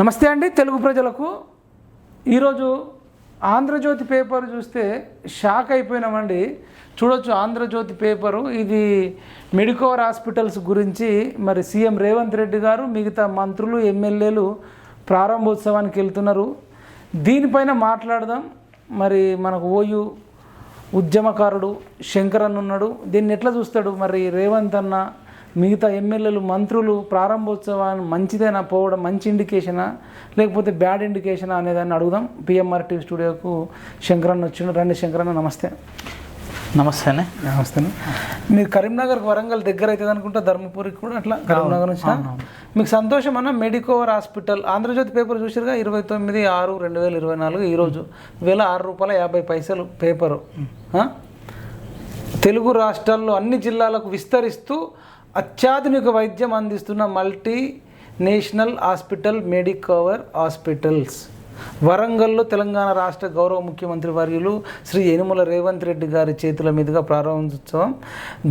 నమస్తే అండి తెలుగు ప్రజలకు. ఈరోజు ఆంధ్రజ్యోతి పేపర్ చూస్తే షాక్ అయిపోయినామండి. చూడొచ్చు ఆంధ్రజ్యోతి పేపరు. ఇది మెడికోవర్ హాస్పిటల్స్ గురించి. మరి సీఎం రేవంత్ రెడ్డి గారు మిగతా మంత్రులు ఎమ్మెల్యేలు ప్రారంభోత్సవానికి వెళ్తున్నారు. దీనిపైన మాట్లాడదాం. మరి మనకు ఓయు ఉద్యమకారుడు శంకరన్ ఉన్నాడు. దీన్ని ఎట్లా చూస్తాడు మరి రేవంత్ అన్న? మిగతా ఎమ్మెల్యేలు మంత్రులు ప్రారంభోత్సవాన్ని మంచిదేనా పోవడం మంచి ఇండికేషనా లేకపోతే బ్యాడ్ ఇండికేషనా అనేదాన్ని అడుగుదాం. పిఎంఆర్ టీవీ స్టూడియోకు శంకరన్న వచ్చిండు. రండి శంకరన్న నమస్తే. నమస్తేనే నమస్తే మీరు కరీంనగర్ వరంగల్ దగ్గర అవుతుంది అనుకుంటా ధర్మపురికి కూడా అట్లా కరీంనగర్ నుంచి మీకు సంతోషం అన్న? మెడికోవర్ హాస్పిటల్ ఆంధ్రజ్యోతి పేపర్ చూసారుగా ఇరవై తొమ్మిది ఆరు రెండు వేల ఇరవై నాలుగు ఈరోజు వేల ఆరు రూపాయల యాభై పైసలు పేపరు? తెలుగు రాష్ట్రాల్లో అన్ని జిల్లాలకు విస్తరిస్తూ అత్యాధునిక వైద్యం అందిస్తున్న multi national hospital Medicover hospitals. వరంగల్లో తెలంగాణ రాష్ట్ర గౌరవ ముఖ్యమంత్రి వర్యులు శ్రీ యనుమల రేవంత్ రెడ్డి గారి చేతుల మీదుగా ప్రారంభోత్సవం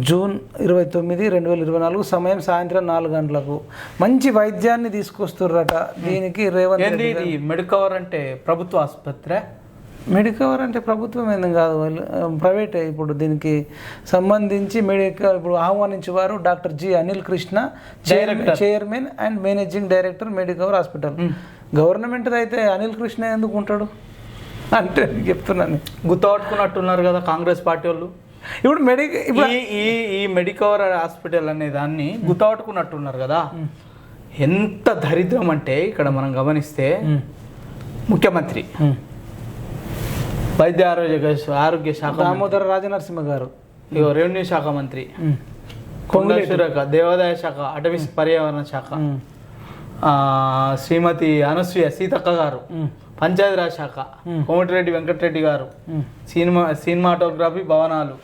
జూన్ ఇరవై తొమ్మిది రెండు వేల ఇరవై నాలుగు సమయం సాయంత్రం నాలుగు గంటలకు. మంచి వైద్యాన్ని తీసుకొస్తుర్రట దీనికి రేవంత్ ఇది మెడికవర్ అంటే ప్రభుత్వ ఆసుపత్రి? మెడికవర్ అంటే ప్రభుత్వం ఏం కాదు. వాళ్ళు ప్రైవేటే ఇప్పుడు దీనికి సంబంధించి మెడికల్ ఇప్పుడు ఆహ్వానించేవారు doctor G Anil Krishna. Chairman and managing director Medicover hospital. Government అయితే అనిల్ కృష్ణ ఎందుకు ఉంటాడు? అంటే నేను చెప్తున్నాను. గుర్తుపట్టుకున్నట్టున్నారు కదా కాంగ్రెస్ పార్టీ వాళ్ళు. ఇప్పుడు మెడి ఇప్పుడు ఈ ఈ మెడికవర్ హాస్పిటల్ అనే దాన్ని గుర్తుపట్టుకున్నట్టున్నారు కదా. ఎంత దరిద్రం అంటే ఇక్కడ మనం గమనిస్తే ముఖ్యమంత్రి. వైద్య ఆరోగ్య ఆరోగ్య శాఖ దామోదర రాజనరసింహ గారు. ఇగో రెవెన్యూ శాఖ మంత్రి. కొంగల శాఖ దేవాదాయ శాఖ అటవీ పర్యావరణ శాఖ. శ్రీమతి అనసూయ సీతక్క గారు. పంచాయతీరాజ్ శాఖ. కోమటిరెడ్డి వెంకటరెడ్డి గారు. సినిమా సినిమాటోగ్రఫీ భవనాలు.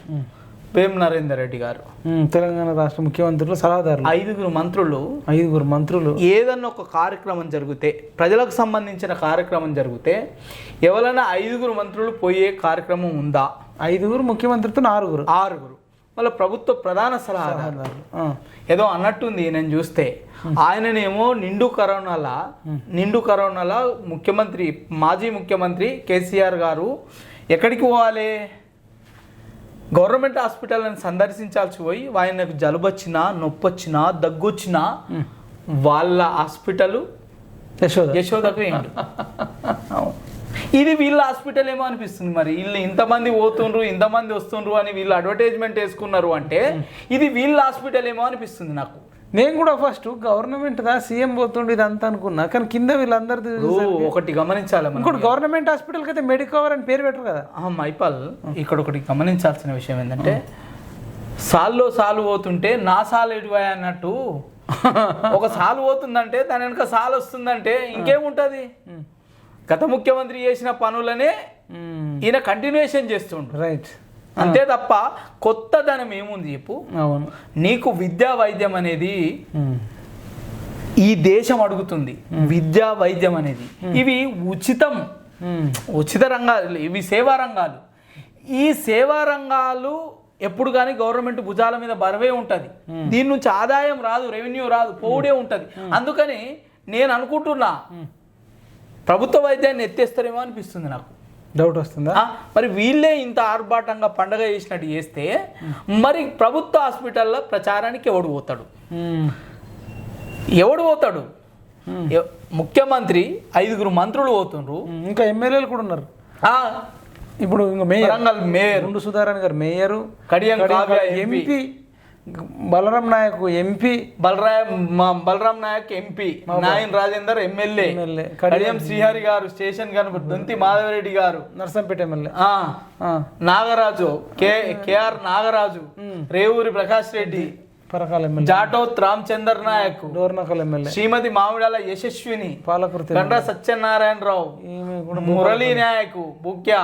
వేం నరేందర్ రెడ్డి గారు. తెలంగాణ రాష్ట్ర ముఖ్యమంత్రులు సలహాదారులు. ఐదుగురు మంత్రులు. ఐదుగురు మంత్రులు. ఏదన్నా ఒక కార్యక్రమం జరిగితే ప్రజలకు సంబంధించిన కార్యక్రమం జరిగితే ఎవరైనా ఐదుగురు మంత్రులు పోయే కార్యక్రమం ఉందా? ఐదుగురు ముఖ్యమంత్రితో ఆరుగురు. ఆరుగురు. వాళ్ళ ప్రభుత్వ ప్రధాన సలహాదారు. సలహాదారులు. ఏదో అన్నట్టుంది నేను చూస్తే. ఆయననేమో నిండు కరోనాల నిండు కరోనాల ముఖ్యమంత్రి మాజీ ముఖ్యమంత్రి కేసీఆర్ గారు ఎక్కడికి పోవాలి? గవర్నమెంట్ హాస్పిటల్ని సందర్శించాల్సి పోయి ఆయనకు జలుబు వచ్చినా నొప్పి వచ్చినా దగ్గు వచ్చినా వాళ్ళ హాస్పిటల్ యశోద. యశోదకు ఏంటి ఇది వీళ్ళ హాస్పిటల్ ఏమో అనిపిస్తుంది మరి. వీళ్ళు ఇంతమంది పోతుండ్రు ఇంతమంది వస్తుండ్రు అని వీళ్ళు అడ్వర్టైజ్మెంట్ వేసుకున్నారు అంటే ఇది వీళ్ళ హాస్పిటల్ ఏమో అనిపిస్తుంది నాకు. నేను కూడా ఫస్ట్ గవర్నమెంట్ దా సీఎం పోతుండే ఇదంతా అనుకున్నా. కానీ కింద వీళ్ళందరిది ఇప్పుడు ఒకటి గమనించాలి మనం ఇంకోటి గవర్నమెంట్ హాస్పిటల్కి అయితే మెడికవర్ అని పేరు పెట్టరు కదా. మైపాల్ ఇక్కడ ఒకటి గమనించాల్సిన విషయం ఏంటంటే సాల్లో సాలు పోతుంటే నా సాలు ఎటువా అన్నట్టు ఒక సాలు పోతుందంటే దాని వెనక సాలు వస్తుందంటే ఇంకేముంటది? గత ముఖ్యమంత్రి చేసిన పనులనే ఈయన కంటిన్యూషన్ చేస్తుండ్రు రైట్ అంతే తప్ప కొత్త ధనం ఏముంది చెప్పు? అవును. నీకు విద్యా వైద్యం అనేది. ఈ దేశం అడుగుతుంది. విద్యా వైద్యం అనేది. ఇవి ఉచితం. ఉచిత రంగాలు. ఇవి సేవా రంగాలు. ఈ సేవా రంగాలు ఎప్పుడు కానీ గవర్నమెంట్ భుజాల మీద బరవే ఉంటుంది. దీని నుంచి ఆదాయం రాదు రెవెన్యూ రాదు పోవుడే ఉంటుంది. అందుకని నేను అనుకుంటున్నా ప్రభుత్వ వైద్యాన్ని ఎత్తేస్తారేమో అనిపిస్తుంది నాకు. డౌట్ వస్తుందా? మరి వీళ్ళే ఇంత ఆర్భాటంగా పండగ చేసినట్టు చేస్తే మరి ప్రభుత్వ హాస్పిటల్లో ప్రచారానికి ఎవడు పోతాడు. ఎవడు పోతాడు? ముఖ్యమంత్రి ఐదుగురు మంత్రులు పోతుండ్రు. ఇంకా ఎమ్మెల్యేలు కూడా ఉన్నారు. ఆ, ఇప్పుడు ఇంకా మేయర్. మేయర్. గుండు సుధారాణ్ గారు mayor Kadiyam MP. Balaram Naik MP Balaram Balaram Naik MP Nayan Rajender MLA Kadiyam Srihari గారు స్టేషన్ కనుక దొంతి మాధవరెడ్డి గారు. Narsampet MLA. Nagaraju K KR Nagaraju Revuri Prakash Reddy Parakala MLA. Jatoth Ramachander Naik. Dornakal MLA. Srimati Mamidala Yashaswini. Palakurthi Gandra Satyanarayanarao. Murali Naik Bukya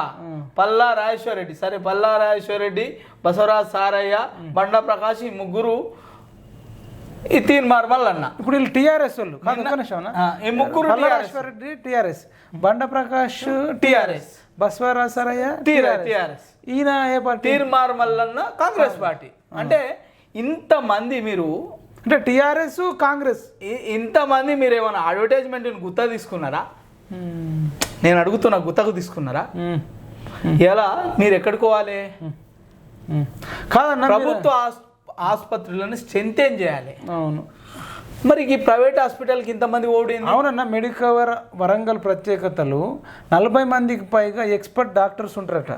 Palla Rajeshwar Reddy సరే పల్లా రాజేశ్వర రెడ్డి బసవరాజ్ సారయ్య బండ ప్రకాష్ ఈ ముగ్గురు ఈ తీన్ మార్మల్ అన్న. ఇప్పుడు వీళ్ళు టీఆర్ఎస్ వాళ్ళు. ఈ ముగ్గురు రెడ్డి టీఆర్ఎస్. బండ ప్రకాష్ టిఆర్ఎస్. బస్వరాసరయ్య టిఆర్ఎస్ ఈయన ఏ పార్టీ? తీర్ మార్మల్ అన్న కాంగ్రెస్ పార్టీ. అంటే ఇంతమంది మీరు అంటే టిఆర్ఎస్ కాంగ్రెస్. ఇంతమంది మీరు ఏమైనా అడ్వర్టైజ్మెంట్ గుత్త తీసుకున్నారా? నేను అడుగుతున్నా గుత్తకు తీసుకున్నారా? ఎలా? మీరు ఎక్కడికి పోవాలి? కాదన్న ప్రభుత్వ ఆస్- ఆసుపత్రులను స్ట్రెంతేన్ చేయాలి. అవును. మరి ఈ ప్రైవేట్ హాస్పిటల్కి ఇంతమంది ఓడింది? అవునన్న మెడికవర్ వరంగల్ ప్రత్యేకతలు నలభై మందికి పైగా ఎక్స్పర్ట్ డాక్టర్స్ ఉంటారట.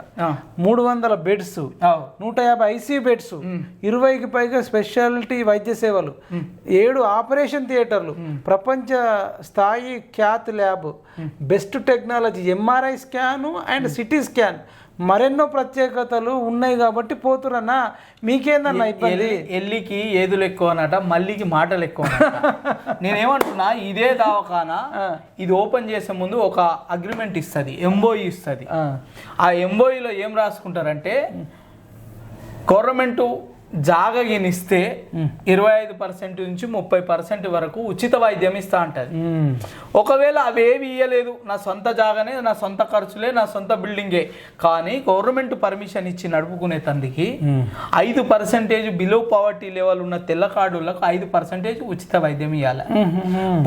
మూడు వందల బెడ్స్ నూట యాభై ఐసీ బెడ్స్ ఇరవైకి పైగా స్పెషాలిటీ వైద్య సేవలు ఏడు ఆపరేషన్ థియేటర్లు ప్రపంచ స్థాయి cath lab best technology MRI scan and CT scan. మరెన్నో ప్రత్యేకతలు ఉన్నాయి కాబట్టి పోతురన్నా మీకేందన్న ఇబ్బంది? ఎల్లికి ఏదులు ఎక్కువ అనట మల్లికి మాటలు ఎక్కువ. నేనేమంటున్నా ఇదే దవాఖానా ఇది ఓపెన్ చేసే ముందు ఒక అగ్రిమెంట్ ఇస్తుంది ఎంబోయి ఇస్తుంది. ఆ. ఎంబోయిలో ఏం రాసుకుంటారంటే గవర్నమెంట్ జాగగినిస్తే ఇరవై ఐదు పర్సెంట్ నుంచి ముప్పై పర్సెంట్ వరకు ఉచిత వైద్యం ఇస్తా అంటది ఒకవేళ అవి ఏవి ఇయ్యలేదు నా సొంత జాగానే నా సొంత ఖర్చులే నా సొంత బిల్డింగే కానీ గవర్నమెంట్ పర్మిషన్ ఇచ్చి నడుపుకునే తందుకి. ఐదు పర్సెంటేజ్ బిలో పవర్టీ లెవెల్ ఉన్న తెల్ల కార్డులకు ఐదు పర్సెంటేజ్ ఉచిత వైద్యం ఇవ్వాలి.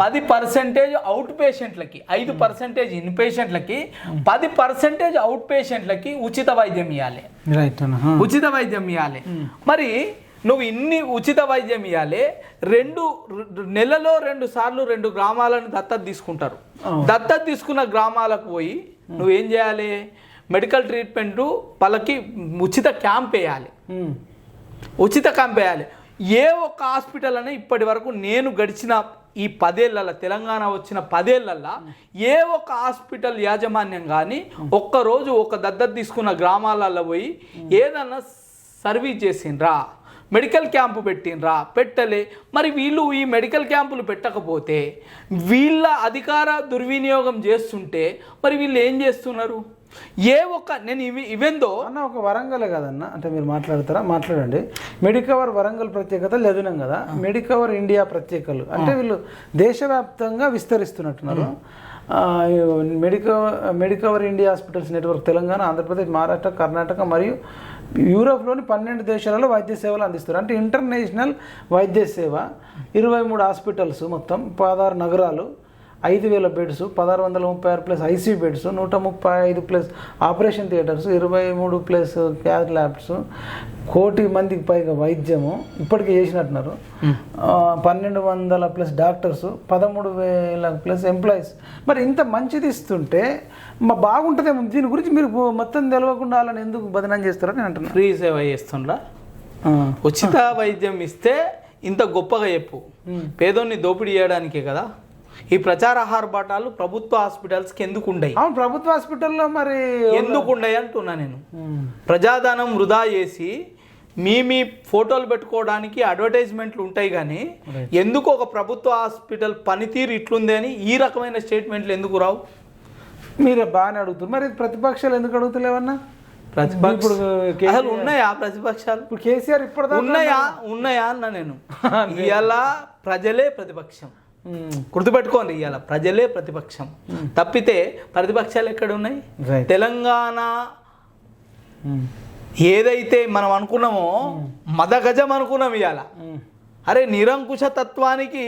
పది పర్సెంటేజ్ అవుట్ పేషెంట్లకి ఐదు పర్సెంటేజ్ ఇన్ పేషెంట్లకి పది పర్సెంటేజ్ అవుట్ పేషెంట్లకి ఉచిత వైద్యం ఇవ్వాలి. ఉచిత వైద్యం ఇవ్వాలి మరి నువ్వు ఇన్ని ఉచిత వైద్యం ఇవ్వాలి రెండు నెలలో రెండు సార్లు రెండు గ్రామాలను దత్తత తీసుకుంటారు. దత్తత తీసుకున్న గ్రామాలకు పోయి నువ్వేం చేయాలి? మెడికల్ ట్రీట్మెంట్ వాళ్ళకి ఉచిత క్యాంప్ వేయాలి. ఉచిత క్యాంప్ వేయాలి. ఏ ఒక్క హాస్పిటల్ అనే ఇప్పటి వరకు నేను గడిచిన ఈ పదేళ్ళలో తెలంగాణ వచ్చిన పదేళ్ళలో ఏ ఒక్క హాస్పిటల్ యాజమాన్యం కానీ ఒక్కరోజు ఒక దద్ద తీసుకున్న గ్రామాలలో పోయి ఏదన్నా సర్వీస్ చేసిండ్రా? మెడికల్ క్యాంపు పెట్టిండ్రా? పెట్టలే. మరి వీళ్ళు ఈ మెడికల్ క్యాంపులు పెట్టకపోతే వీళ్ళ అధికార దుర్వినియోగం చేస్తుంటే మరి వీళ్ళు ఏం చేస్తున్నారు? ఏ ఒక్క నేను ఇవి ఇవెందో అన్న ఒక వరంగలే కదన్న? అంటే మీరు మాట్లాడతారా? మాట్లాడండి. మెడికవర్ వరంగల్ ప్రత్యేకతలు చదివినాం కదా. మెడికవర్ ఇండియా ప్రత్యేకలు అంటే వీళ్ళు దేశవ్యాప్తంగా విస్తరిస్తున్నట్టున్నారు. Medicover Medicover India hospitals network Telangana Andhra Pradesh Maharashtra Karnataka మరియు యూరోప్లోని పన్నెండు దేశాలలో వైద్య సేవలు అందిస్తారు. అంటే ఇంటర్నేషనల్ వైద్య సేవ. ఇరవై మూడు హాస్పిటల్స్ మొత్తం. పదహారు నగరాలు. ఐదు వేల బెడ్స్ పదహారు వందల ముప్పై ఆరు ప్లస్ ఐసీ బెడ్స్ నూట ముప్పై ఐదు ప్లస్ ఆపరేషన్ థియేటర్స్ ఇరవై మూడు ప్లస్ క్యాత్ ల్యాబ్స్ కోటి మందికి పైగా వైద్యము ఇప్పటికే చేసినట్టున్నారు. పన్నెండు వందల ప్లస్ డాక్టర్స్ పదమూడు వేల ప్లస్ ఎంప్లాయీస్. మరి ఇంత మంచిది ఇస్తుంటే మా బాగుంటుందేమో. దీని గురించి మీరు మొత్తం తెలియకుండా వాళ్ళని ఎందుకు బదనాం చేస్తారని నేను అంటున్నాను ఫ్రీ సేవ చేస్తుండ్రా? ఉచిత వైద్యం ఇస్తే ఇంత గొప్పగా చెప్పు. పేదోన్ని దోపిడీ చేయడానికే కదా? ఈ ప్రచార ఆహార బాటాలు ప్రభుత్వ హాస్పిటల్స్కి ఎందుకు ఉండయి? అవును ప్రభుత్వ హాస్పిటల్లో మరి ఎందుకు ఉండయి అంటున్నా నేను. ప్రజాధనం వృధా చేసి మీ మీ ఫోటోలు పెట్టుకోవడానికి అడ్వర్టైజ్మెంట్లు ఉంటాయి కానీ ఎందుకు ఒక ప్రభుత్వ హాస్పిటల్ పనితీరు ఇట్లుంది అని ఈ రకమైన స్టేట్మెంట్లు ఎందుకు రావు? మీరు బాగానే అడుగుతారు మరి ప్రతిపక్షాలు ఎందుకు అడుగుతలేవన్నా? ప్రతిపక్ష ఇప్పుడు అసలు ఉన్నాయా ప్రతిపక్షాలు? ఇప్పుడు కేసీఆర్ ఇప్పటిదాకా ఉన్నాయా? ఉన్నాయా అన్న నేను. ఇవాళ ప్రజలే ప్రతిపక్షం. గుర్తుపెట్టుకోండి ఇవాళ ప్రజలే ప్రతిపక్షం. తప్పితే ప్రతిపక్షాలు ఎక్కడ ఉన్నాయి Right. తెలంగాణ ఏదైతే మనం అనుకున్నామో మదగజం అనుకున్నాం ఇవాళ అరే నిరంకుశ తత్వానికి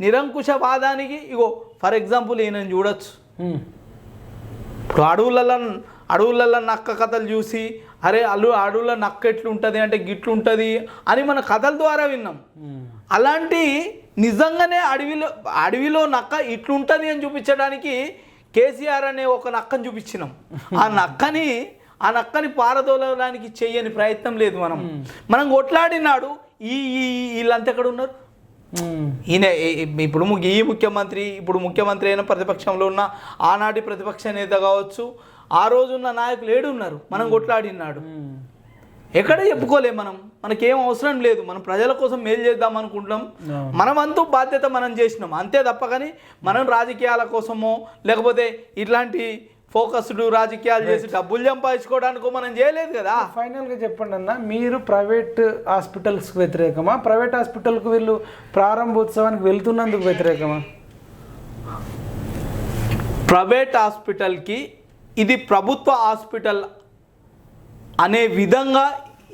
నిరంకుశవాదానికి ఇగో ఫర్ ఎగ్జాంపుల్ ఈయన చూడొచ్చు. ఇప్పుడు అడవులలో అడవులలో నక్క కథలు చూసి అరే అల్లు అడవుల నక్క ఎట్లుంటుంది అంటే గిట్లుంటుంది అని మన కథల ద్వారా విన్నాం. అలాంటి నిజంగానే అడవిలో అడవిలో నక్క ఇట్లుంటుంది అని చూపించడానికి కేసీఆర్ అనే ఒక నక్కని చూపించినాం. ఆ నక్కని ఆ నక్కని పారదోలడానికి చెయ్యని ప్రయత్నం లేదు మనం. మనం కొట్లాడినాడు ఈ ఈ- వీళ్ళంతా ఎక్కడ ఉన్నారు? ఈయన ఇప్పుడు ఈ ముఖ్యమంత్రి ఇప్పుడు ముఖ్యమంత్రి అయిన ప్రతిపక్షంలో ఉన్న ఆనాటి ప్రతిపక్ష నేత కావచ్చు ఆ రోజున్న నాయకులు ఏడు ఉన్నారు మనం కొట్లాడినాడు. ఎక్కడ చెప్పుకోలేం మనం. మనకేం అవసరం లేదు. మనం ప్రజల కోసం మేలు చేద్దాం అనుకుంటున్నాం. అవును. మనం అంతూ బాధ్యత మనం చేసినాం. అంతే తప్ప కానీ మనం రాజకీయాల కోసమో లేకపోతే ఇట్లాంటి ఫోకస్డ్ రాజకీయాలు చేసి డబ్బులు సంపాదించుకోవడానికో మనం చేయలేదు కదా. ఫైనల్గా చెప్పండి అన్న. మీరు ప్రైవేట్ హాస్పిటల్స్కి వ్యతిరేకమా? ప్రైవేట్ హాస్పిటల్కి వీళ్ళు ప్రారంభోత్సవానికి వెళ్తున్నందుకు వ్యతిరేకమా? ప్రైవేట్ హాస్పిటల్కి ఇది ప్రభుత్వ హాస్పిటల్ అనే విధంగా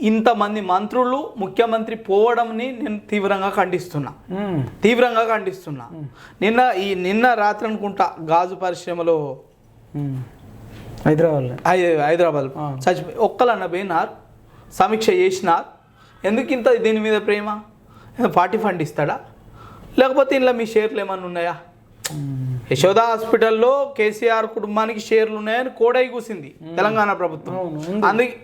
ఇంతమంది మంత్రులు ముఖ్యమంత్రి పోవడంని నేను తీవ్రంగా ఖండిస్తున్నా. తీవ్రంగా ఖండిస్తున్నా. నిన్న ఈ నిన్న రాత్రి అనుకుంటా గాజు పరిశ్రమలో హైదరాబాద్ ఆ. చచ్చిపోయి ఒక్కలన్న పోయినారు. సమీక్ష చేసినారు. ఎందుకు ఇంత దీని మీద ప్రేమ? పార్టీ ఫండ్ ఇస్తాడా? లేకపోతే ఇంట్లో మీ షేర్లు ఏమన్నా ఉన్నాయా. యశోద హాస్పిటల్లో కేసీఆర్ కుటుంబానికి షేర్లు ఉన్నాయని కోడై కూసింది తెలంగాణ ప్రభుత్వం. అందుకే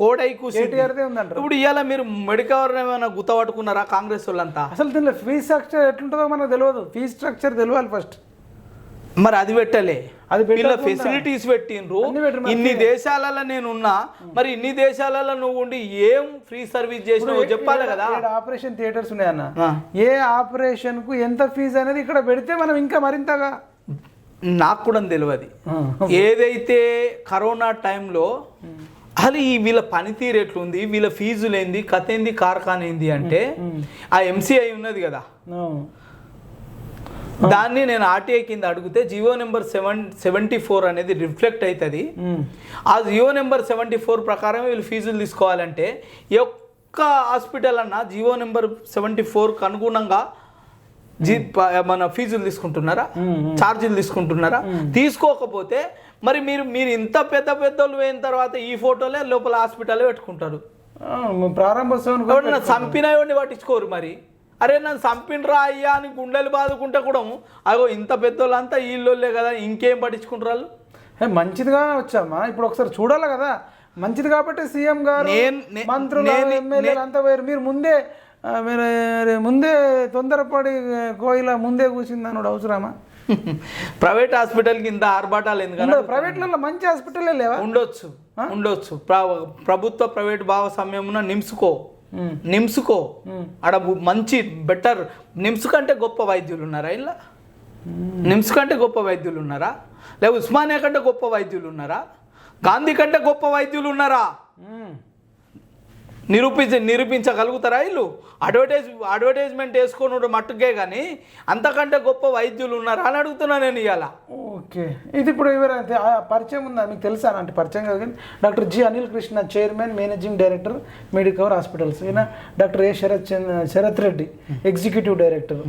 కోడై కూసింది. ఇప్పుడు ఇవాళ మీరు మెడికవర్ ఏమైనా గుత్తపట్టుకున్నారా కాంగ్రెస్ వాళ్ళంతా? అసలు దీనిలో ఫీజ్ స్ట్రక్చర్ ఎట్లుంటుందో మనకు తెలియదు ఫీజ్ స్ట్రక్చర్ తెలియాలి ఫస్ట్. మరి అది పెట్టలే. అది వీళ్ళ ఫెసిలిటీస్ పెట్టిండ్రు. ఇన్ని దేశాలలో నేను ఉన్నా మరి ఇన్ని దేశాలలో నువ్వు ఉండి ఏం ఫ్రీ సర్వీస్ చేసినావు చెప్పాలి కదా. ఆపరేషన్ థియేటర్స్ ఉన్నాయన్న. ఏ ఆపరేషన్కు ఎంత ఫీజు అనేది ఇక్కడ పెడితే మనం ఇంకా మరింతగా నాకు కూడా తెలియదు. ఏదైతే కరోనా టైంలో అసలు ఈ వీళ్ళ పనితీరు ఎట్లుంది వీళ్ళ ఫీజులు ఏంది కథ ఏంది కార్ఖాన ఏంది అంటే ఆ ఎంసీఐ ఉన్నది కదా. దాన్ని నేను ఆర్టీఐ కింద అడిగితే Jio number seven seventy four అనేది రిఫ్లెక్ట్ అవుతుంది. ఆ జియో నెంబర్ సెవెంటీ ఫోర్ ప్రకారం వీళ్ళు ఫీజులు తీసుకోవాలంటే ఒక్క హాస్పిటల్ అన్న జియో నెంబర్ సెవెంటీ ఫోర్కి అనుగుణంగా జీ మన ఫీజులు తీసుకుంటున్నారా. ఛార్జీలు తీసుకుంటున్నారా? తీసుకోకపోతే మరి మీరు మీరు ఇంత పెద్ద పెద్దోళ్ళు పోయిన తర్వాత ఈ ఫోటోలే లోపల హాస్పిటల్ పెట్టుకుంటారు. ప్రారంభోత్సవం చంపినవన్నీ పట్టించుకోరు మరి. అరే నన్ను చంపినరా అయ్యా అని గుండెలు బాదుకుంటే కూడా అగో ఇంత పెద్దోళ్ళంతా వీళ్ళోళ్ళే కదా ఇంకేం పట్టించుకుంటారు మంచిదిగా వచ్చామా? ఇప్పుడు ఒకసారి చూడాలి కదా. మంచిది కాబట్టి సీఎం గారు మంత్రులు ఎమ్మెల్యేలు అంతా వేరు మీరు ముందే మీరు ముందే తొందరపడి కోయిల ముందే కూర్చుంది అన్నాడు అవసరమా? ప్రైవేట్ హాస్పిటల్ కింద ఆర్భాటాలు ఉండదు ప్రైవేట్లలో మంచి హాస్పిటల్ లేవా? ఉండొచ్చు. ఉండొచ్చు. ప్ర- ప్రభుత్వ ప్రైవేట్ భాగస్వామ్యమున నిమ్సుకో. నిమ్సుకో. మ్మ్. ఆడ మంచి బెటర్ నిమ్స్ కంటే గొప్ప వైద్యులు ఉన్నారా ఇలా? నిమ్స్ కంటే గొప్ప వైద్యులు ఉన్నారా? లేక ఉస్మానియా కంటే గొప్ప వైద్యులు ఉన్నారా? గాంధీ కంటే గొప్ప వైద్యులు ఉన్నారా. నిరూపించ నిరూపించగలుగుతారా వీళ్ళు? అడ్వర్టైజ్ అడ్వర్టైజ్మెంట్ వేసుకొని మట్టుకే కానీ అంతకంటే గొప్ప వైద్యులు ఉన్నారా అని అడుగుతున్నా నేను ఇవాళ ఓకే. ఇది ఇప్పుడు ఎవరైతే పరిచయం ఉందా? మీకు తెలుసా? అంటే పరిచయం కాదు కానీ doctor G Anil Krishna chairman managing director Medicover hospitals. ఈయన doctor A Sarath Chand Sarath Reddy executive director.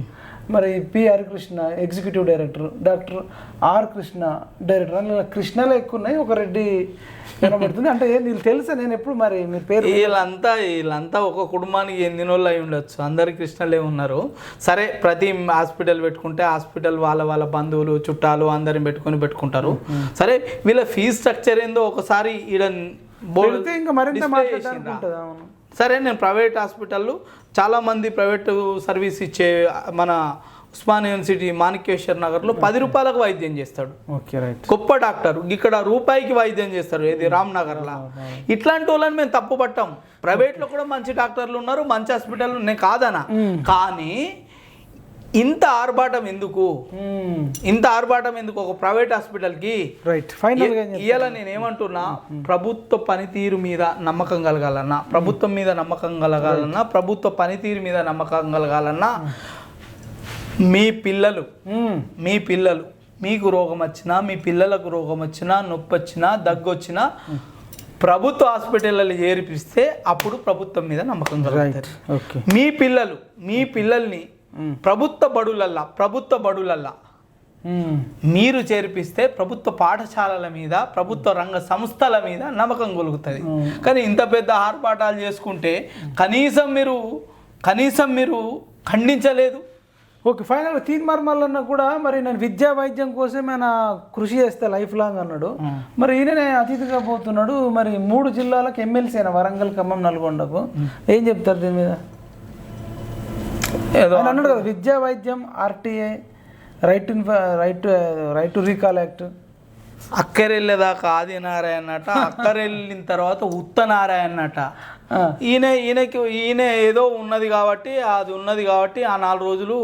మరి P Harikrishna executive director doctor R. Krishna director. అని కృష్ణలో ఎక్కువ ఉన్నాయి ఒక రెడ్డి కనబడుతుంది. అంటే వీళ్ళు తెలుసా? నేను ఎప్పుడు మరి మీ పేరు వీళ్ళంతా వీళ్ళంతా ఒక కుటుంబానికి ఎన్ని అయి ఉండొచ్చు. అందరు కృష్ణలే ఉన్నారు. సరే ప్రతి హాస్పిటల్ పెట్టుకుంటే హాస్పిటల్ వాళ్ళ వాళ్ళ బంధువులు చుట్టాలు అందరిని పెట్టుకొని పెట్టుకుంటారు. సరే వీళ్ళ ఫీజ్ స్ట్రక్చర్ ఏందో ఒకసారి ఈడ బోర్డు ఇంకా మరింత? ఉంటుంది అవును. సరే నేను ప్రైవేట్ హాస్పిటల్ చాలా మంది ప్రైవేట్ సర్వీస్ ఇచ్చే మన ఉస్మాన్ యూనివర్సిటీ మాణిక్యేశ్వర్ నగర్లో పది రూపాయలకు వైద్యం చేస్తాడు. Okay right. గొప్ప డాక్టర్. ఇక్కడ రూపాయికి వైద్యం చేస్తారు ఏది రామ్ నగర్లో. ఇట్లాంటి వాళ్ళని మేము తప్పు పట్టాం ప్రైవేట్లో కూడా మంచి డాక్టర్లు ఉన్నారు మంచి హాస్పిటల్ నేను కాదనా కానీ ఇంత ఆర్భాటం ఎందుకు? ఇంత ఆర్భాటం ఎందుకు ఒక ప్రైవేట్ హాస్పిటల్కి? రైట్ ఫైనల్ ఇవాళ నేను ఏమంటున్నా ప్రభుత్వ పనితీరు మీద నమ్మకం కలగాలన్నా ప్రభుత్వం మీద నమ్మకం కలగాలన్నా ప్రభుత్వ పనితీరు మీద నమ్మకం కలగాలన్నా మీ పిల్లలు. మీ పిల్లలు మీకు రోగం వచ్చినా మీ పిల్లలకు రోగం వచ్చినా నొప్పి వచ్చినా దగ్గు వచ్చినా ప్రభుత్వ హాస్పిటల్లో చేర్పిస్తే అప్పుడు ప్రభుత్వం మీద నమ్మకం ఓకే. మీ పిల్లలు మీ పిల్లల్ని ప్రభుత్వ బడులల్లా ప్రభుత్వ బడులల్లా. మీరు చేర్పిస్తే ప్రభుత్వ పాఠశాలల మీద ప్రభుత్వ రంగ సంస్థల మీద నమ్మకం కలుగుతుంది కానీ ఇంత పెద్ద ఆర్భాటాలు చేసుకుంటే కనీసం మీరు కనీసం మీరు ఖండించలేదు. ఓకే ఫైనల్ తీన్ మర్మల్లన్న కూడా మరి నేను విద్యా వైద్యం కోసమే నా కృషి చేస్తే లైఫ్ లాంగ్ అన్నాడు. మరి ఈయననే అతిథిగా పోతున్నాడు. మరి మూడు జిల్లాలకు ఎమ్మెల్సీ అయిన వరంగల్ ఖమ్మం నల్గొండకు. ఏం చెప్తారు దీని మీద? ఏదో అన్నాడు కదా విద్యా వైద్యం RTA right in right right to recall act అక్కరెళ్ళేదాకా ఆది నారాయణట అక్కరెళ్ళిన తర్వాత ఉత్త నారాయణట ఆ, ఈయన ఈయనకి ఈయన ఏదో ఉన్నది కాబట్టి అది ఉన్నది కాబట్టి ఆ నాలుగు రోజులు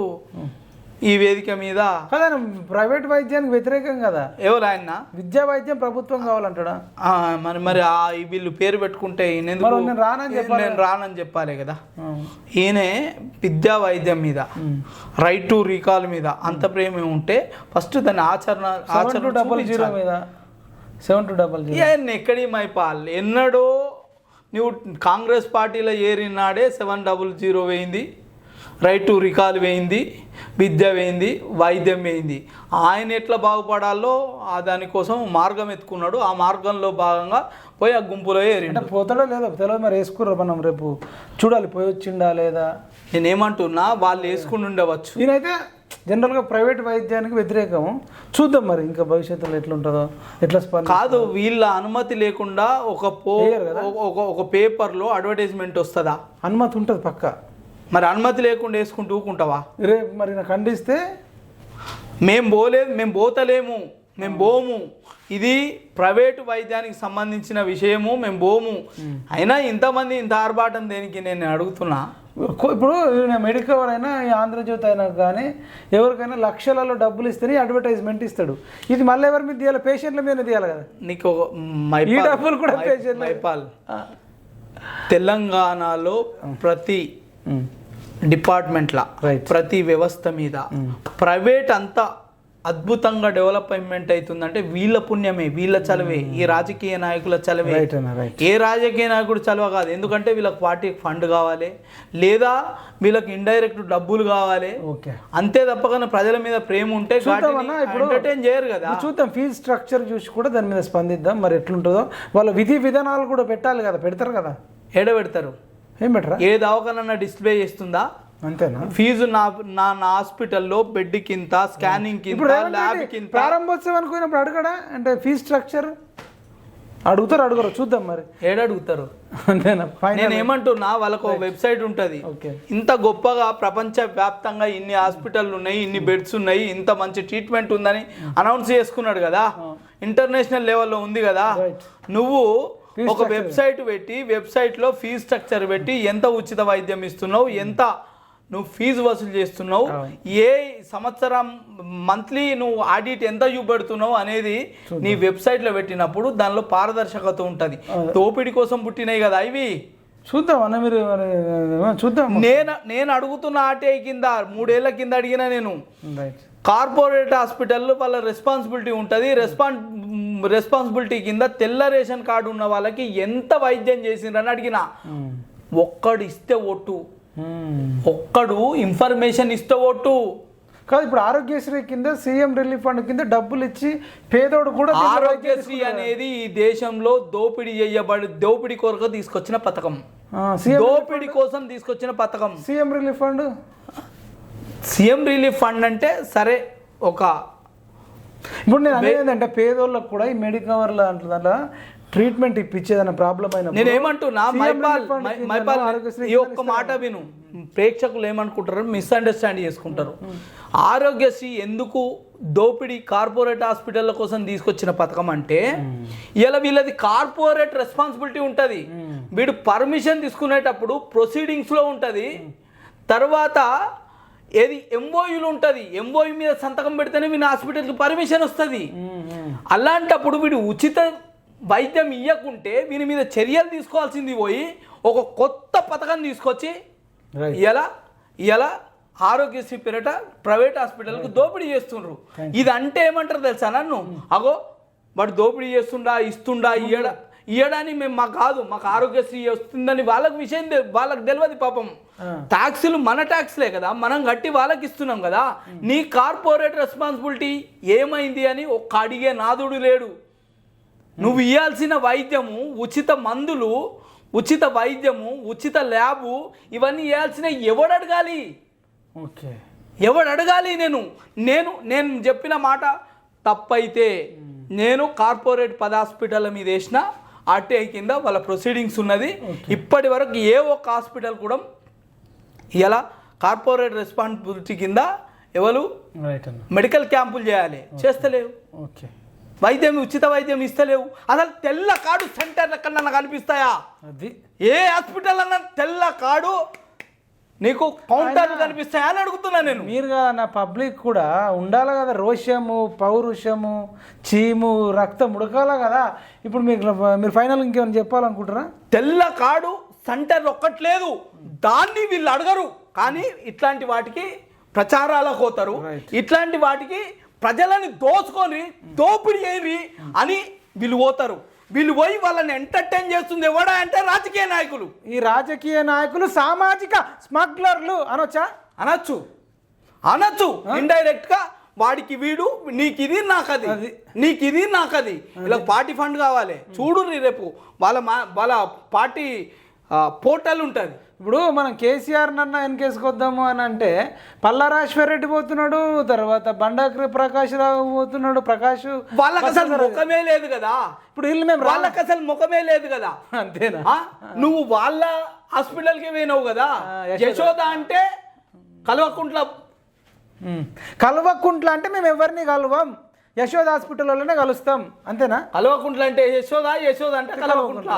ఈ వేదిక మీద. కదా ప్రైవేట్ వైద్యానికి వ్యతిరేకం కదా? ఎవరు ఆయన? విద్యా వైద్యం ప్రభుత్వం కావాలంటాడా? మరి మరి ఆ ఈ వీళ్ళు పేరు పెట్టుకుంటే నేను రానని చెప్పాలి నేను రానని చెప్పాలి కదా. ఈయనే విద్యా వైద్యం మీద రైట్ టు రీకాల్ మీద అంత ప్రేమ ఉంటే ఫస్ట్ దాన్ని ఆచరణ ఆచరణ డబల్ జీరో మీద. సెవెన్ టు డబల్ జీరో ఎక్కడి మైపాల్? ఎన్నడో నువ్వు కాంగ్రెస్ పార్టీలో ఏరినాడే సెవెన్ డబుల్ జీరో వేయింది. రైట్ టు రికాల్ వేయింది విద్య వేయింది వైద్యం వేయింది. ఆయన ఎట్లా బాగుపడాలో ఆ దానికోసం మార్గం ఎత్తుకున్నాడు. ఆ మార్గంలో భాగంగా పోయి ఆ గుంపులో ఏరిండు. పోతాడో లేదో తెలియదు మరి వేసుకుర్రు మనం రేపు. చూడాలి పోయి వచ్చిండా లేదా? నేనేమంటున్నా వాళ్ళు వేసుకుని ఉండవచ్చు. నేనైతే జనరల్గా ప్రైవేట్ వైద్యానికి వ్యతిరేకము. చూద్దాం మరి ఇంకా భవిష్యత్తులో ఎట్లుంటుందో ఎట్లా స్పంద కాదు వీళ్ళ అనుమతి లేకుండా ఒక పో ఒక పేపర్లో అడ్వర్టైజ్మెంట్ వస్తుందా? అనుమతి ఉంటుంది పక్క. మరి అనుమతి లేకుండా వేసుకుంటూ ఊకుంటావా? రేపు మరి నాకు ఖండిస్తే మేము పోలేదు మేము పోతలేము మేము పోము. ఇది ప్రైవేటు వైద్యానికి సంబంధించిన విషయము మేము పోము. అయినా ఇంతమంది ఇంత ఆర్భాటం దేనికి నేను అడుగుతున్నా? ఇప్పుడు మెడికవర్ అయినా ఈ ఆంధ్రజ్యోతి అయినా కానీ ఎవరికైనా లక్షలలో డబ్బులు ఇస్తేనే అడ్వర్టైజ్మెంట్ ఇస్తాడు. ఇది మళ్ళీ ఎవరి మీద తీయాలి? పేషెంట్ల మీద తీయాలి కదా? నీకు ఈ డబ్బులు కూడా మై- పే చేయలేదు. మైపాల్ తెలంగాణలో ప్రతి డిపార్ట్మెంట్ల. ప్రతి వ్యవస్థ మీద. ప్రైవేట్ అంతా అద్భుతంగా డెవలప్మెంట్ అవుతుందంటే వీళ్ళ పుణ్యమే వీళ్ళ చలవే. ఈ రాజకీయ నాయకుల చలవే. ఏ రాజకీయ నాయకుడు చలవ కాదు. ఎందుకంటే వీళ్ళకి పార్టీకి ఫండ్ కావాలి లేదా వీళ్ళకి ఇండైరెక్ట్ డబ్బులు కావాలి. ఓకే. అంతే తప్పకుండా ప్రజల మీద ప్రేమ ఉంటే ఎంటర్టైన్ చేయరు కదా. చూద్దాం ఫీజ్ స్ట్రక్చర్ చూసి కూడా దాని మీద స్పందిద్దాం. మరి ఎట్లుంటుందో. వాళ్ళ విధి విధానాలు కూడా పెట్టాలి కదా పెడతారు కదా? ఏడ పెడతారు? ఏం పెట్టరా ఏ దవాఖానన్నా డిస్ప్లే చేస్తుందా? అంతేనా? ఫీజు నా నా హాస్పిటల్లో బెడ్ కింత స్కానింగ్ రేవంత్ ల్యాబ్ రెడ్డి కింత ప్రారంభోత్సవానికి పోయినప్పుడు అడగడా? అంటే ఫీజ్ స్ట్రక్చర్ అడుగుతారు అడుగురు చూద్దాం మరి. ఏడ అడుగుతారు అంతేనా నేను ఏమంటున్నా వాళ్ళకు వెబ్సైట్ ఉంటది. ఇంత గొప్పగా ప్రపంచ వ్యాప్తంగా ఇన్ని హాస్పిటల్ ఉన్నాయి ఇన్ని బెడ్స్ ఉన్నాయి ఇంత మంచి ట్రీట్మెంట్ ఉందని అనౌన్స్ చేసుకున్నాడు కదా. ఇంటర్నేషనల్ లెవెల్లో ఉంది కదా. నువ్వు ఒక వెబ్సైట్ పెట్టి వెబ్సైట్లో ఫీజ్ స్ట్రక్చర్ పెట్టి ఎంత ఉచిత వైద్యం ఇస్తున్నావు ఎంత నువ్వు ఫీజు వసూలు చేస్తున్నావు. ఏ సంవత్సరం మంత్లీ నువ్వు ఆడిట్ ఎంత చూపెడుతున్నావు అనేది నీ వెబ్సైట్లో పెట్టినప్పుడు దానిలో పారదర్శకత ఉంటది. దోపిడీ కోసం పుట్టినాయి కదా ఇవి. చూద్దాం అన్న మీరు చూద్దాం. నేను నేను అడుగుతున్న ఆర్టీఐ కింద మూడేళ్ళ కింద అడిగిన నేను. రైట్ కార్పొరేట్ హాస్పిటల్ వాళ్ళ రెస్పాన్సిబిలిటీ ఉంటుంది. రెస్పాన్ రెస్పాన్సిబిలిటీ కింద తెల్ల రేషన్ కార్డు ఉన్న వాళ్ళకి ఎంత వైద్యం చేసిండ్రని అడిగిన. ఒక్కడు ఇస్తే ఒట్టు ఒక్కడు ఇన్ఫర్మేషన్ ఇస్తే ఒట్టు కాదు ఇప్పుడు ఆరోగ్యశ్రీ కింద సీఎం రిలీఫ్ ఫండ్ కింద డబ్బులు ఇచ్చి పేదోడు కూడా ఆరోగ్యశ్రీ అనేది ఈ దేశంలో దోపిడీ చేయబడి దోపిడీ కొరకు తీసుకొచ్చిన పథకం. దోపిడీ కోసం తీసుకొచ్చిన పథకం. CM relief fund? CM relief fund అంటే సరే ఒక ఇప్పుడు నేను అనేది ఏంటంటే పేదోళ్ళకు కూడా ఈ మెడికవర్ దాంట్లో ట్రీట్మెంట్ ఇప్పించేదన్న ప్రాబ్లం అయినా నేను ఏమంటున్నా మైపాల్ మైపాల్ ఆరోగ్యశ్రీ ఈ ఒక్క మాట విను. ప్రేక్షకులు ఏమనుకుంటారు మిస్అండర్స్టాండ్ చేసుకుంటారు. ఆరోగ్యశ్రీ ఎందుకు దోపిడీ కార్పొరేట్ హాస్పిటల్ల కోసం తీసుకొచ్చిన పథకం అంటే ఇలా వీళ్ళది కార్పొరేట్ రెస్పాన్సిబిలిటీ ఉంటుంది. వీడు పర్మిషన్ తీసుకునేటప్పుడు ప్రొసీడింగ్స్లో ఉంటుంది. తర్వాత ఏది? ఎంఓయూలు ఉంటుంది. ఎంఓయూ మీద సంతకం పెడితేనే వీని హాస్పిటల్కి పర్మిషన్ వస్తుంది. అలాంటప్పుడు వీడు ఉచిత వైద్యం ఇవ్వకుంటే వీని మీద చర్యలు తీసుకోవాల్సింది పోయి ఒక కొత్త పథకం తీసుకొచ్చి ఇలా ఇలా ఆరోగ్యశ్రీ పేరిట ప్రైవేట్ హాస్పిటల్కు దోపిడీ చేస్తుండ్రు. ఇది అంటే ఏమంటారు తెలుసా నన్ను? అగో వాడు దోపిడీ చేస్తుండా ఇస్తుండా ఇయ్యడా? ఇయ్యడాన్ని మేము మాకు కాదు మాకు ఆరోగ్యశ్రీ వస్తుందని వాళ్ళకి విషయం వాళ్ళకి తెలియదు పాపం. ట్యాక్సులు మన ట్యాక్స్లే కదా మనం కట్టి వాళ్ళకి ఇస్తున్నాం కదా. నీ కార్పొరేట్ రెస్పాన్సిబిలిటీ ఏమైంది అని ఒక్క అడిగే నాదుడు లేడు. నువ్వు ఇవ్వాల్సిన వైద్యము ఉచిత మందులు ఉచిత వైద్యము ఉచిత ల్యాబు ఇవన్నీ ఇవ్వాల్సిన ఎవడు అడగాలి? ఓకే. ఎవడు అడగాలి నేను? నేను నేను చెప్పిన మాట తప్పైతే నేను కార్పొరేట్ పద హాస్పిటల్ మీద వేసిన ఆర్టీఐ కింద వాళ్ళ ప్రొసీడింగ్స్ ఉన్నది. ఇప్పటి వరకు ఏ ఒక్క హాస్పిటల్ కూడా ఇలా కార్పొరేట్ రెస్పాన్సిబిలిటీ కింద ఎవరు మెడికల్ క్యాంపులు చేయాలి. చేస్తలేవు. ఓకే. వైద్యం ఉచిత వైద్యం ఇస్తలేవు. అసలు తెల్ల కాడు సెంటర్ల కన్నా కనిపిస్తాయా? అది. ఏ హాస్పిటల్ అన్నా తెల్ల కాడు నీకు కౌంటర్లు కనిపిస్తాయా అని అడుగుతున్నా నేను. మీరు కదా నా పబ్లిక్ కూడా ఉండాలి కదా రోషము పౌరుషము చీము రక్తం ఉడకాల కదా. ఇప్పుడు మీకు మీరు ఫైనల్ ఇంకేమైనా చెప్పాలనుకుంటారా తెల్ల కాడు సెంటర్ ఒక్కట్లేదు దాన్ని వీళ్ళు అడగరు. కానీ ఇట్లాంటి వాటికి ప్రచారాలకు పోతారు. ఇట్లాంటి వాటికి ప్రజలని దోచుకొని దోపిడీ చేయరి అని వీళ్ళు పోతారు వీళ్ళు పోయి వాళ్ళని ఎంటర్టైన్ చేస్తుంది ఎవడా అంటే రాజకీయ నాయకులు. ఈ రాజకీయ నాయకులు సామాజిక స్మగ్లర్లు అనొచ్చా? అనొచ్చు. అనొచ్చు. ఇండైరెక్ట్గా వాడికి వీడు నీకు ఇది నాకు అది. నీకు ఇది నాకు అది. ఇలా పార్టీ ఫండ్ కావాలి. చూడు రేపు. వాళ్ళ మా వాళ్ళ పార్టీ పోర్టల్ ఉంటుంది. ఇప్పుడు మనం కేసీఆర్ నన్న వెనకేసుకొద్దాము అని అంటే పల్లారాశ్వర్ రెడ్డి పోతున్నాడు తర్వాత బండాకరి ప్రకాష్ రావు పోతున్నాడు ప్రకాష్ వాళ్ళకి అసలు ముఖమే లేదు కదా. ఇప్పుడు వీళ్ళు మేము వాళ్ళకి అసలు ముఖమే లేదు కదా. అంతేనా? నువ్వు వాళ్ళ హాస్పిటల్కి పోయినావు కదా. యశోద. అంటే కల్వకుంట్ల. కల్వకుంట్ల అంటే మేము ఎవరిని కలవం? యశోద హాస్పిటల్ వాళ్ళనే కలుస్తాం. అంతేనా? కల్వకుంట్ల అంటే యశోద యశోద అంటే కల్వకుంట్ల.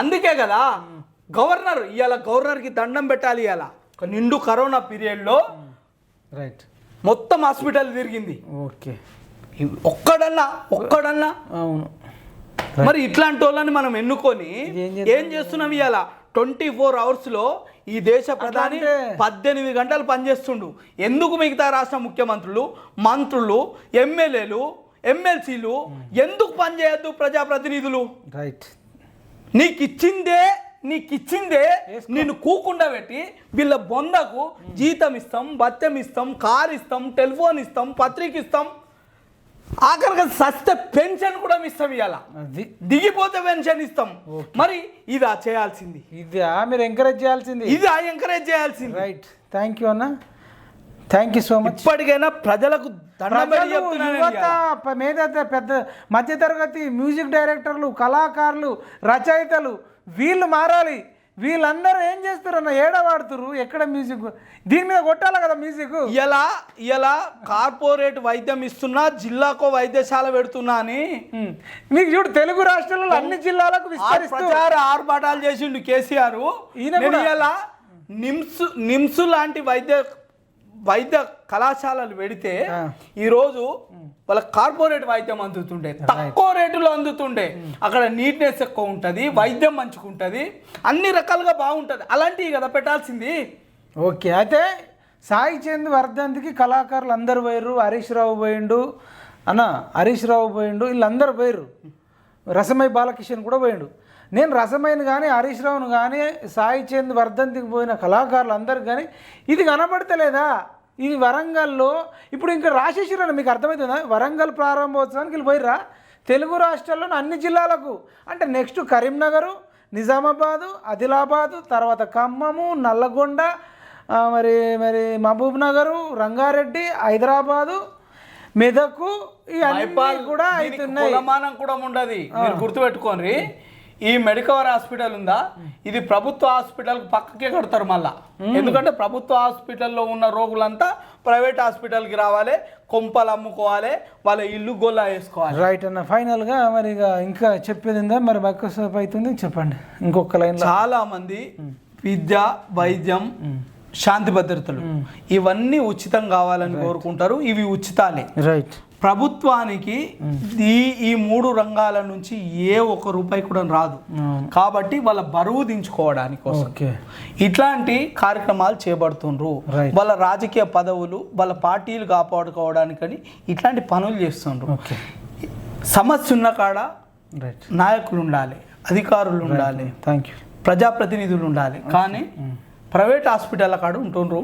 అందుకే కదా గవర్నర్ ఇవాళ గవర్నర్కి దండం పెట్టాలి ఇవాళ నిండు కరోనా పీరియడ్లో రైట్. మొత్తం హాస్పిటల్ తిరిగింది. ఓకే. ఒక్కడన్నా ఒక్కడన్నా. అవును. మరి ఇట్లాంటి వాళ్ళని మనం ఎన్నుకొని ఏం ఏం చేస్తున్నాం ఇవాళ ట్వంటీ ఫోర్ అవర్స్లో ఈ దేశ ప్రధాని పద్దెనిమిది గంటలు పనిచేస్తుండు. ఎందుకు మిగతా రాష్ట్ర ముఖ్యమంత్రులు మంత్రులు ఎమ్మెల్యేలు ఎమ్మెల్సీలు ఎందుకు పనిచేయద్దు ప్రజాప్రతినిధులు? రైట్ నీకు ఇచ్చిందే నీకు ఇచ్చిందే నిన్ను కూకుండా పెట్టి వీళ్ళ బొందకు జీతం ఇస్తాం బత్యం ఇస్తాం కార్ ఇస్తాం టెలిఫోన్ ఇస్తాం పత్రిక ఇస్తాం ఆఖరికి సస్తే పెన్షన్ కూడా ఇస్తాం ఇవాళ దిగిపోతే పెన్షన్ ఇస్తాం. మరి ఇదా చేయాల్సింది. ఇదా? మీరు ఎంకరేజ్ చేయాల్సింది. ఇది ఎంకరేజ్ చేయాల్సింది. రైట్ థ్యాంక్ యూ అన్న. థ్యాంక్ యూ సో మచ్ ఇప్పటికైనా ప్రజలకు యువత మేధాత పెద్ద మధ్యతరగతి మ్యూజిక్ డైరెక్టర్లు కళాకారులు రచయితలు వీళ్ళు మారాలి. వీళ్ళందరూ ఏం చేస్తారు ఏడ వాడుతురు ఎక్కడ మ్యూజిక్ దీని మీద కొట్టాలి కదా మ్యూజిక్ ఇలా ఇలా కార్పొరేట్ వైద్యం ఇస్తున్నా జిల్లాకో వైద్యశాల పెడుతున్నా అని. మీకు చూడు తెలుగు రాష్ట్రాలలో అన్ని జిల్లాలకు ప్రచార ఆర్భాటాలు చేసిండు కేసీఆర్. ఈయన నిమ్స్ నిమ్స్ లాంటి వైద్య వైద్య కళాశాలలు పెడితే. ఈరోజు వాళ్ళ కార్పొరేట్ వైద్యం అందుతుండే. తక్కువ రేటులో అందుతుండే. అక్కడ నీట్నెస్ ఎక్కువ ఉంటుంది వైద్యం మంచిగా ఉంటుంది అన్ని రకాలుగా బాగుంటుంది. అలాంటివి కదా పెట్టాల్సింది. ఓకే అయితే సాయి చంద్ వర్ధంతికి కళాకారులు అందరు పోయారు హరీష్ రావు పోయిండు అన్న హరీష్ రావు పోయిండు వీళ్ళందరూ పోయారు రసమై బాలకిషన్ కూడా పోయిండు. నేను రసమైన కానీ హరీష్ రావును కానీ సాయి చంద్ వర్ధంతికి పోయిన కళాకారులు అందరికి కానీ ఇది కనబడతలేదా? ఇది వరంగల్లో ఇప్పుడు ఇంకా రాసేసిరన్న మీకు అర్థమవుతుందా వరంగల్ ప్రారంభోత్సవానికి వెళ్ళి పోయిర్రా? తెలుగు రాష్ట్రాల్లోని అన్ని జిల్లాలకు. అంటే నెక్స్ట్ కరీంనగరు నిజామాబాదు ఆదిలాబాదు తర్వాత ఖమ్మము నల్లగొండ మరి మరి మహబూబ్ నగరు రంగారెడ్డి హైదరాబాదు మెదకు ఇవన్నీ కూడా అవుతున్నాయి. కొలమానం కూడా ఉండదు. మీరు గుర్తుపెట్టుకోండి. ఈ మెడికవర్ హాస్పిటల్ ఉందా? ఇది ప్రభుత్వ హాస్పిటల్ పక్కకే కడతారు మళ్ళా. ఎందుకంటే ప్రభుత్వ హాస్పిటల్లో ఉన్న రోగులంతా ప్రైవేట్ హాస్పిటల్కి రావాలి కొంపలు అమ్ముకోవాలి వాళ్ళ ఇల్లు గొల్లా వేసుకోవాలి. రైట్ అన్న. ఫైనల్గా మరి ఇక చెప్పేది ఉందా మరి ఎక్కువసేపు అవుతుంది. చెప్పండి. ఇంకొక లైన్లో. చాలా మంది విద్య వైద్యం శాంతి భద్రతలు. ఇవన్నీ ఉచితం కావాలని కోరుకుంటారు. ఇవి ఉచితాలే. రైట్ ప్రభుత్వానికి ఈ ఈ మూడు రంగాల నుంచి ఏ ఒక్క రూపాయి కూడా రాదు. కాబట్టి వాళ్ళ బరువు దించుకోవడానికి ఇట్లాంటి కార్యక్రమాలు చేపడుతుండ్రు. వాళ్ళ రాజకీయ పదవులు వాళ్ళ పార్టీలు కాపాడుకోవడానికని ఇట్లాంటి పనులు చేస్తుండ్రు. సమస్య ఉన్న కాడ నాయకులు ఉండాలి అధికారులు ఉండాలి థ్యాంక్ యూ ప్రజాప్రతినిధులు ఉండాలి. కానీ ప్రైవేట్ హాస్పిటల్ కాడ ఉంటుండ్రు.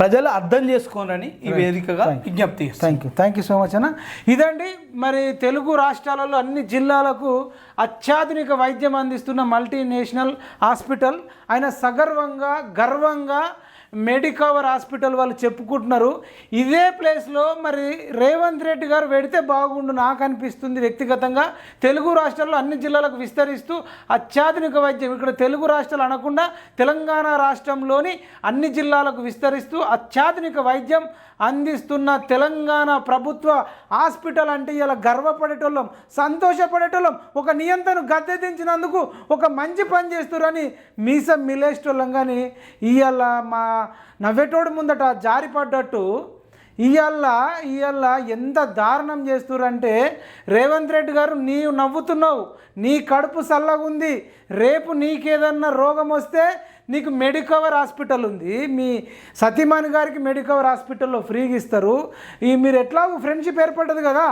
ప్రజలు అర్థం చేసుకోనని ఈ వేదికగా విజ్ఞప్తి. Thank you thank you so much అన్న. ఇదండి మరి తెలుగు రాష్ట్రాలలో అన్ని జిల్లాలకు అత్యాధునిక వైద్యం అందిస్తున్న మల్టీనేషనల్ హాస్పిటల్. ఆయన సగర్వంగా గర్వంగా మెడికవర్ హాస్పిటల్ వాళ్ళు చెప్పుకుంటున్నారు. ఇదే ప్లేస్లో మరి రేవంత్ రెడ్డి గారు పెడితే బాగుండు నాకు అనిపిస్తుంది వ్యక్తిగతంగా. తెలుగు రాష్ట్రాల్లో అన్ని జిల్లాలకు విస్తరిస్తూ అత్యాధునిక వైద్యం. ఇక్కడ తెలుగు రాష్ట్రాలు అనకుండా తెలంగాణ రాష్ట్రంలోని అన్ని జిల్లాలకు విస్తరిస్తూ అత్యాధునిక వైద్యం అందిస్తున్న తెలంగాణ ప్రభుత్వ హాస్పిటల్ అంటే ఇలా గర్వపడేటోళ్ళం సంతోషపడేటోళ్ళం. ఒక నియంత్రణ గద్దె దించినందుకు ఒక మంచి పని చేస్తురని మీసం మిలేసేటోళ్ళం కానీ ఇవాళ మా నవ్వేటోడు ముందట జారిపడ్డట్టు ఇవాళ ఇవాళ ఎంత దారుణం చేస్తురంటే రేవంత్ రెడ్డి గారు నీవు నవ్వుతున్నావు నీ కడుపు చల్లగుంది రేపు నీకేదన్నా రోగం వస్తే నీకు మెడికవర్ హాస్పిటల్ ఉంది. మీ సతీమాని గారికి మెడికవర్ హాస్పిటల్లో ఫ్రీగా ఇస్తారు. ఈ మీరు ఎట్లాగో ఫ్రెండ్షిప్ ఏర్పడ్డది కదా.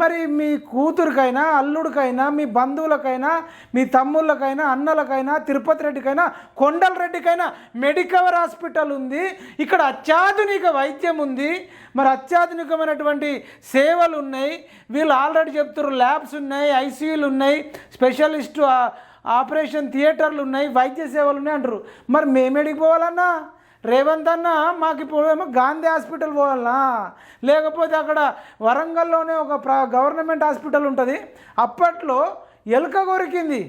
మరి మీ కూతురికైనా అల్లుడికైనా మీ బంధువులకైనా మీ తమ్ముళ్ళకైనా అన్నలకైనా తిరుపతి రెడ్డికైనా కొండల రెడ్డికైనా మెడికవర్ హాస్పిటల్ ఉంది. ఇక్కడ అత్యాధునిక వైద్యం ఉంది. మరి అత్యాధునికమైనటువంటి సేవలు ఉన్నాయి. వీళ్ళు ఆల్రెడీ చెప్తున్నారు ల్యాబ్స్ ఉన్నాయి ఐసీయూలు ఉన్నాయి స్పెషలిస్ట్ ఆపరేషన్ థియేటర్లు ఉన్నాయి వైద్య సేవలు ఉన్నాయి అంటారు. మరి మేమెడికి పోవాలన్నా? రేవంత్ అన్న మాకు ఇప్పుడు ఏమో గాంధీ హాస్పిటల్ పోవాలనా? లేకపోతే అక్కడ వరంగల్లోనే ఒక ప్ర గవర్నమెంట్ హాస్పిటల్ ఉంటుంది. అప్పట్లో ఎలుక కొరికింది.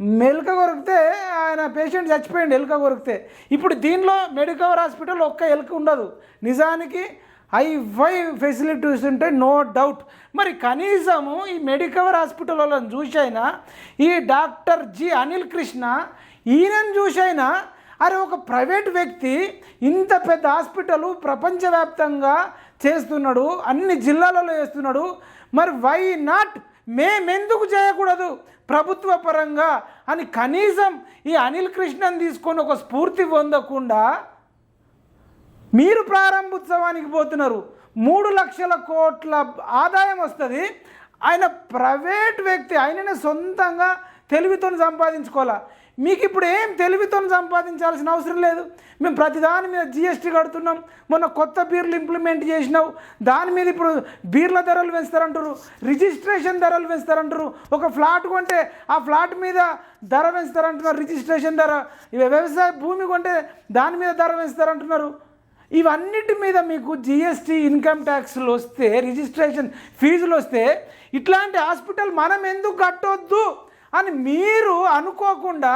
మెలుక కొరికితే ఆయన పేషెంట్ చచ్చిపోయింది ఎలుక కొరికితే. ఇప్పుడు దీనిలో మెడికవర్ హాస్పిటల్ ఒక్క ఎలుక ఉండదు. నిజానికి హైఫై ఫెసిలిటీస్ ఉంటాయి నో డౌట్. మరి కనీసము ఈ మెడికవర్ హాస్పిటల్ వాళ్ళని చూసైనా ఈ డాక్టర్ జి అనిల్ కృష్ణ ఈయనని చూసైనా అరే ఒక ప్రైవేట్ వ్యక్తి ఇంత పెద్ద హాస్పిటల్ ప్రపంచవ్యాప్తంగా చేస్తున్నాడు అన్ని జిల్లాలలో చేస్తున్నాడు మరి వై నాట్ మేమెందుకు చేయకూడదు? ప్రభుత్వ పరంగా అని కనీసం ఈ అనిల్ కృష్ణన్ తీసుకొని ఒక స్ఫూర్తి పొందకుండా మీరు ప్రారంభోత్సవానికి పోతున్నారు. మూడు లక్షల కోట్ల ఆదాయం వస్తుంది. ఆయన ప్రైవేట్ వ్యక్తి ఆయననే సొంతంగా తెలివితో సంపాదించుకోవాలా? మీకు ఇప్పుడు ఏం తెలివితో సంపాదించాల్సిన అవసరం లేదు. మేము ప్రతిదాని మీద జిఎస్టీ కడుతున్నాం. మొన్న కొత్త బీర్లు ఇంప్లిమెంట్ చేసినావు. దాని మీద ఇప్పుడు బీర్ల ధరలు పెంచుతారంటారు రిజిస్ట్రేషన్ ధరలు పెంచుతారంటారు ఒక ఫ్లాట్ కొంటే ఆ ఫ్లాట్ మీద ధర పెంచుతారంటున్నారు రిజిస్ట్రేషన్ ధర. వ్యవసాయ భూమి కొంటే దాని మీద ధర పెంచుతారంటున్నారు. ఇవన్నిటి మీద మీకు జిఎస్టీ ఇన్కమ్ ట్యాక్స్లు వస్తే రిజిస్ట్రేషన్ ఫీజులు వస్తే ఇట్లాంటి హాస్పిటల్ మనం ఎందుకు కట్టొద్దు? అని మీరు అనుకోకుండా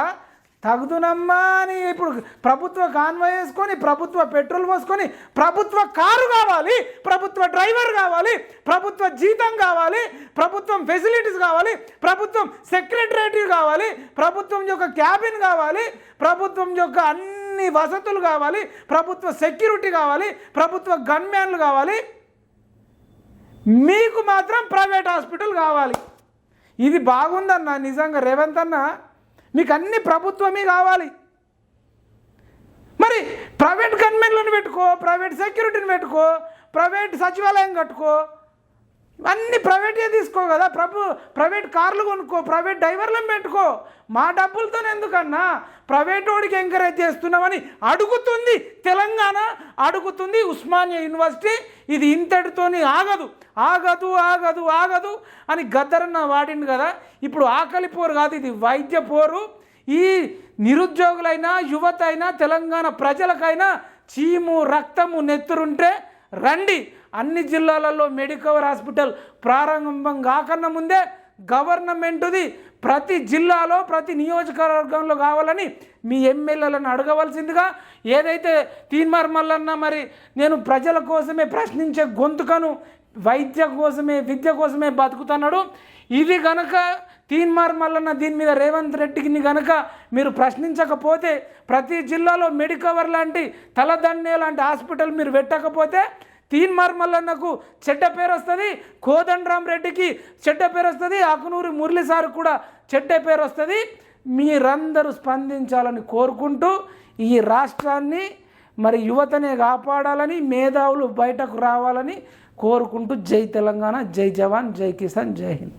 తగుదునమ్మా అని ఇప్పుడు ప్రభుత్వ కాన్వాయ్ వేసుకొని ప్రభుత్వ పెట్రోల్ పోసుకొని ప్రభుత్వ కారు కావాలి ప్రభుత్వ డ్రైవర్ కావాలి ప్రభుత్వ జీతం కావాలి ప్రభుత్వం ఫెసిలిటీస్ కావాలి ప్రభుత్వం సెక్రటరేట్ కావాలి ప్రభుత్వం యొక్క క్యాబిన్ కావాలి ప్రభుత్వం యొక్క అన్ని వసతులు కావాలి ప్రభుత్వ సెక్యూరిటీ కావాలి ప్రభుత్వ గన్మ్యాన్లు కావాలి. మీకు మాత్రం ప్రైవేట్ హాస్పిటల్ కావాలి. ఇది బాగుందన్న నిజంగా రేవంత్ అన్న మీకు అన్ని ప్రభుత్వమే కావాలి. మరి ప్రైవేట్ గవర్నమెంట్లను పెట్టుకో ప్రైవేట్ సెక్యూరిటీని పెట్టుకో ప్రైవేట్ సచివాలయం కట్టుకో ఇవన్నీ ప్రైవేటే తీసుకో కదా. ప్రభు ప్రైవేట్ కార్లు కొనుక్కో ప్రైవేట్ డ్రైవర్లను పెట్టుకో. మా డబ్బులతో ఎందుకన్నా? ప్రైవేట్ వాడికి ఎంకరేజ్ చేస్తున్నామని అడుగుతుంది తెలంగాణ అడుగుతుంది ఉస్మానియా యూనివర్సిటీ. ఇది ఇంతటితోని ఆగదు. ఆగదు ఆగదు ఆగదు అని గద్దరన్న వాడింది కదా. ఇప్పుడు ఆకలి పోరు కాదు ఇది వైద్య పోరు. ఈ నిరుద్యోగులైనా యువత అయినా తెలంగాణ ప్రజలకైనా చీము రక్తము నెత్తురుంటే రండి. అన్ని జిల్లాలలో మెడికవర్ హాస్పిటల్ ప్రారంభం కాకన్నా ముందే గవర్నమెంటుది ప్రతి జిల్లాలో ప్రతి నియోజకవర్గంలో కావాలని మీ ఎమ్మెల్యేలను అడగవలసిందిగా ఏదైతే తీన్మార్ మల్లన్న మరి నేను ప్రజల కోసమే ప్రశ్నించే గొంతుకను వైద్య కోసమే విద్య కోసమే బతుకుతున్నాడు. ఇది గనక తీన్మార్ మల్లన్న దీని మీద రేవంత్ రెడ్డికి గనక మీరు ప్రశ్నించకపోతే ప్రతి జిల్లాలో మెడికవర్ లాంటి తలదన్నే లాంటి హాస్పిటల్ మీరు పెట్టకపోతే తీన్మార్ మల్లన్నకు చెడ్డ పేరు వస్తుంది కోదండరామ్ రెడ్డికి చెడ్డ పేరు వస్తుంది ఆకునూరి మురళి సార్ కూడా చెడ్డ పేరు వస్తుంది. మీరందరూ స్పందించాలని కోరుకుంటూ ఈ రాష్ట్రాన్ని మరి యువతనే కాపాడాలని మేధావులు బయటకు రావాలని కోరుకుంటూ జై తెలంగాణ జై జవాన్ జై కిసాన్ జై హింద్.